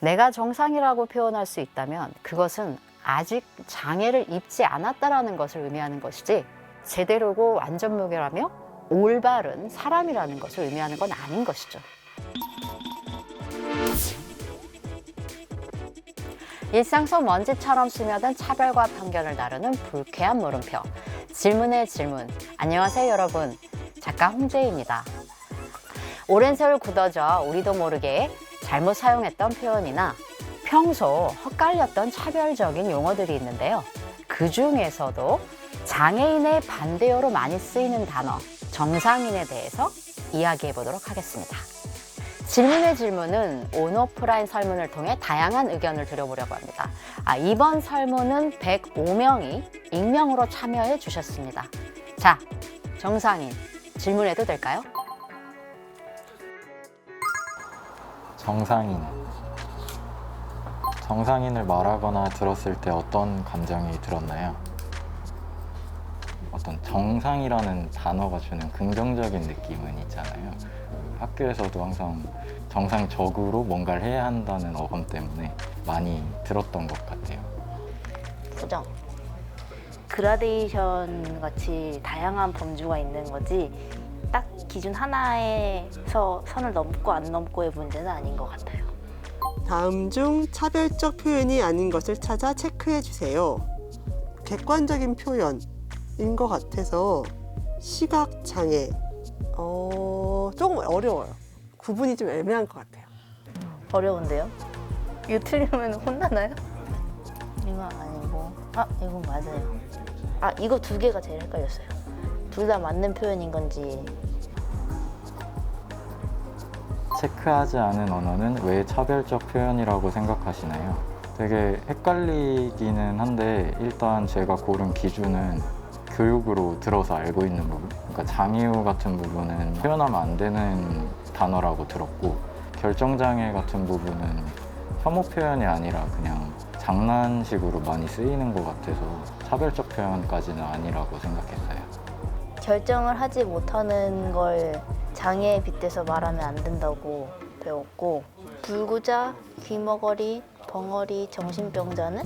내가 정상이라고 표현할 수 있다면 그것은 아직 장애를 입지 않았다라는 것을 의미하는 것이지 제대로고 완전 무결하며 올바른 사람이라는 것을 의미하는 건 아닌 것이죠. 일상 속 먼지처럼 스며든 차별과 편견을 다루는 불쾌한 물음표. 질문의 질문. 안녕하세요, 여러분. 작가 홍재입니다. 오랜 세월 굳어져 우리도 모르게 잘못 사용했던 표현이나 평소 헛갈렸던 차별적인 용어들이 있는데요. 그 중에서도 장애인의 반대어로 많이 쓰이는 단어, 정상인에 대해서 이야기해 보도록 하겠습니다. 질문의 질문은 온오프라인 설문을 통해 다양한 의견을 들어보려고 합니다. 아, 이번 설문은 105명이 익명으로 참여해 주셨습니다. 자, 정상인 질문해도 될까요? 정상인. 정상인을 말하거나 들었을 때 어떤 감정이 들었나요? 어떤 정상이라는 단어가 주는 긍정적인 느낌은 있잖아요. 학교에서도 항상 정상적으로 뭔가를 해야 한다는 어감 때문에 많이 들었던 것 같아요. 부정. 그라데이션 같이 다양한 범주가 있는 거지 딱 기준 하나에서 선을 넘고 안 넘고의 문제는 아닌 것 같아요. 다음 중 차별적 표현이 아닌 것을 찾아 체크해 주세요. 객관적인 표현인 것 같아서 시각 장애. 어, 조금 어려워요. 구분이 좀 애매한 것 같아요. 어려운데요? 이거 틀리면 혼나나요? 이거 아니고 아 이건 맞아요. 아 이거 두 개가 제일 헷갈렸어요. 둘 다 맞는 표현인 건지 체크하지 않은 언어는 왜 차별적 표현이라고 생각하시나요? 되게 헷갈리기는 한데 일단 제가 고른 기준은 교육으로 들어서 알고 있는 부분 그러니까 장애우 같은 부분은 표현하면 안 되는 단어라고 들었고 결정장애 같은 부분은 혐오 표현이 아니라 그냥 장난식으로 많이 쓰이는 것 같아서 차별적 표현까지는 아니라고 생각했어요. 결정을 하지 못하는 걸 장애에 빗대서 말하면 안 된다고 배웠고 불구자, 귀머거리, 벙어리, 정신병자는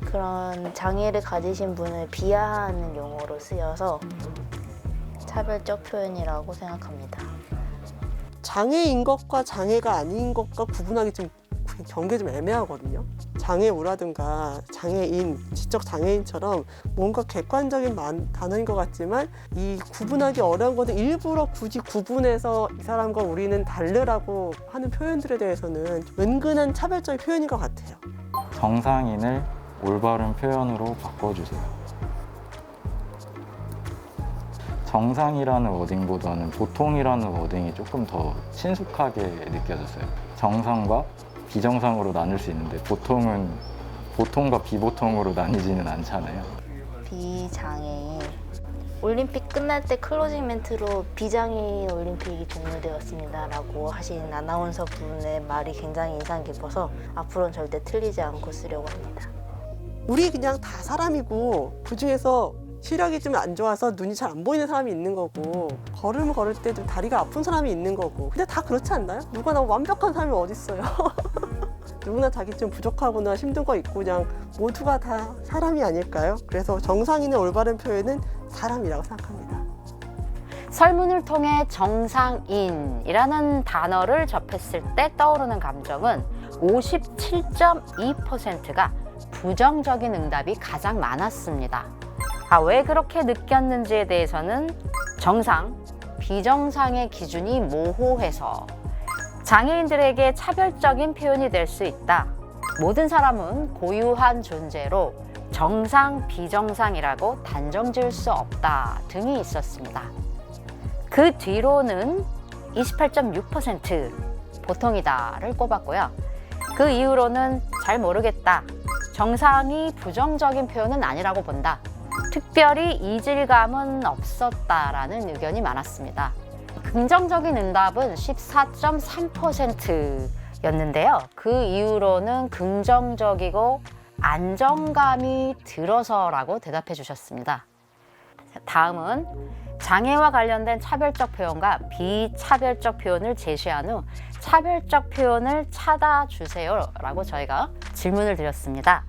그런 장애를 가지신 분을 비하하는 용어로 쓰여서 차별적 표현이라고 생각합니다. 장애인 것과 장애가 아닌 것과 구분하기 좀 경계 좀 애매하거든요. 장애우라든가 장애인, 지적 장애인처럼 뭔가 객관적인 만- 단어인 것 같지만 이 구분하기 어려운 것은 일부러 굳이 구분해서 이 사람과 우리는 다르라고 하는 표현들에 대해서는 은근한 차별적인 표현인 것 같아요. 정상인을 올바른 표현으로 바꿔주세요. 정상이라는 워딩보다는 보통이라는 워딩이 조금 더 친숙하게 느껴졌어요. 정상과 비정상으로 나눌 수 있는데 보통은 보통과 비보통으로 나뉘지는 않잖아요. 비장애인 올림픽 끝날 때 클로징 멘트로 비장애인 올림픽이 종료되었습니다라고 하신 아나운서 분의 말이 굉장히 인상 깊어서 앞으로는 절대 틀리지 않고 쓰려고 합니다. 우리 그냥 다 사람이고 그 중에서 시력이 좀 안 좋아서 눈이 잘 안 보이는 사람이 있는 거고 걸음을 걸을 때도 다리가 아픈 사람이 있는 거고 근데 다 그렇지 않나요? 누구나 완벽한 사람이 어디 있어요? 누구나 자기 좀 부족하거나 힘든 거 있고 그냥 모두가 다 사람이 아닐까요? 그래서 정상인의 올바른 표현은 사람이라고 생각합니다. 설문을 통해 정상인이라는 단어를 접했을 때 떠오르는 감정은 57.2%가 부정적인 응답이 가장 많았습니다. 아, 왜 그렇게 느꼈는지에 대해서는 정상, 비정상의 기준이 모호해서 장애인들에게 차별적인 표현이 될 수 있다. 모든 사람은 고유한 존재로 정상, 비정상이라고 단정 지을 수 없다 등이 있었습니다. 그 뒤로는 28.6% 보통이다를 꼽았고요. 그 이후로는 잘 모르겠다. 정상이 부정적인 표현은 아니라고 본다. 특별히 이질감은 없었다라는 의견이 많았습니다. 긍정적인 응답은 14.3%였는데요. 그 이후로는 긍정적이고 안정감이 들어서라고 대답해 주셨습니다. 다음은 장애와 관련된 차별적 표현과 비차별적 표현을 제시한 후 차별적 표현을 찾아 주세요 라고 저희가 질문을 드렸습니다.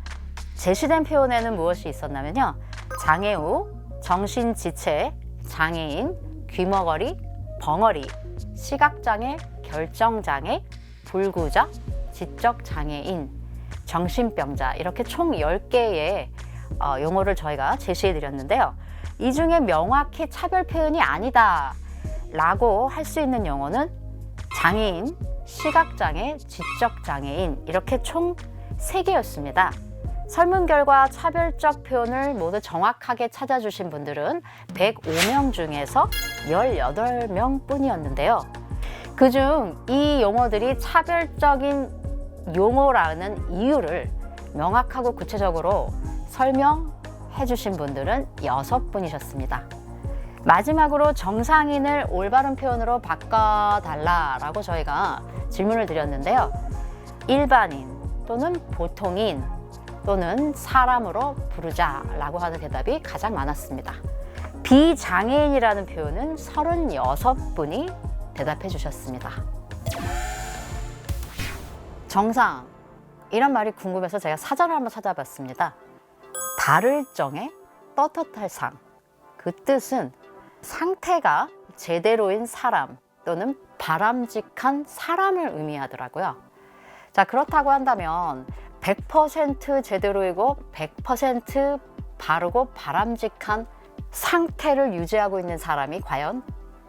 제시된 표현에는 무엇이 있었냐면요. 장애 후, 정신지체, 장애인, 귀머거리, 벙어리, 시각장애, 결정장애, 불구자, 지적장애인, 정신병자 이렇게 총 10개의 어, 용어를 저희가 제시해 드렸는데요. 이 중에 명확히 차별 표현이 아니다 라고 할 수 있는 용어는 장애인, 시각장애, 지적장애인 이렇게 총 3개였습니다. 설문 결과 차별적 표현을 모두 정확하게 찾아주신 분들은 105명 중에서 18명 뿐이었는데요. 그중 이 용어들이 차별적인 용어라는 이유를 명확하고 구체적으로 설명해 주신 분들은 여섯 분이셨습니다. 마지막으로 정상인을 올바른 표현으로 바꿔달라라고 저희가 질문을 드렸는데요. 일반인 또는 보통인 또는 사람으로 부르자라고 하는 대답이 가장 많았습니다. 비장애인이라는 표현은 36분이 대답해 주셨습니다. 정상 이란 말이 궁금해서 제가 사전을 한번 찾아봤습니다. 달을 정해 떳떳할 상. 그 뜻은 상태가 제대로인 사람 또는 바람직한 사람을 의미하더라고요. 자, 그렇다고 한다면 100% 제대로이고 100% 바르고 바람직한 상태를 유지하고 있는 사람이 과연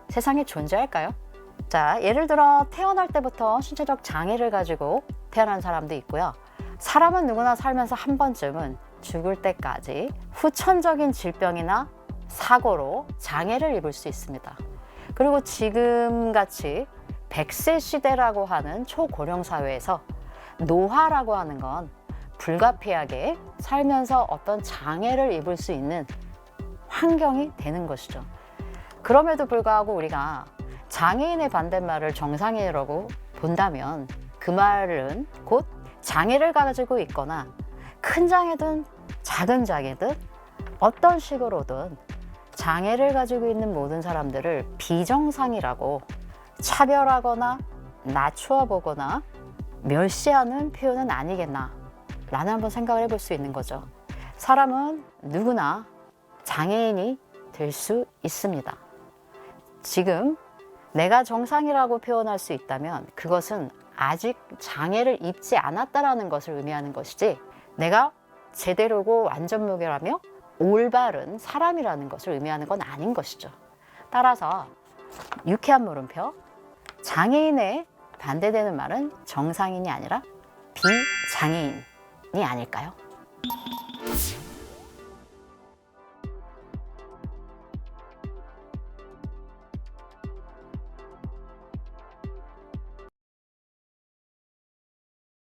세상에 존재할까요? 자, 예를 들어 태어날 때부터 신체적 장애를 가지고 태어난 사람도 있고요. 사람은 누구나 살면서 한 번쯤은 죽을 때까지 후천적인 질병이나 사고로 장애를 입을 수 있습니다. 그리고 지금 같이 100세 시대라고 하는 초고령 사회에서 노화라고 하는 건 불가피하게 살면서 어떤 장애를 입을 수 있는 환경이 되는 것이죠. 그럼에도 불구하고 우리가 장애인의 반대말을 정상이라고 본다면 그 말은 곧 장애를 가지고 있거나 큰 장애든 작은 장애든 어떤 식으로든 장애를 가지고 있는 모든 사람들을 비정상이라고 차별하거나 낮추어 보거나 멸시하는 표현은 아니겠나 라는 한번 생각을 해볼 수 있는 거죠. 사람은 누구나 장애인이 될 수 있습니다. 지금 내가 정상이라고 표현할 수 있다면 그것은 아직 장애를 입지 않았다라는 것을 의미하는 것이지 내가 제대로고 완전 무결하며 올바른 사람이라는 것을 의미하는 건 아닌 것이죠. 따라서 유쾌한 물음표 장애인에 반대되는 말은 정상인이 아니라 비장애인이 아닐까요?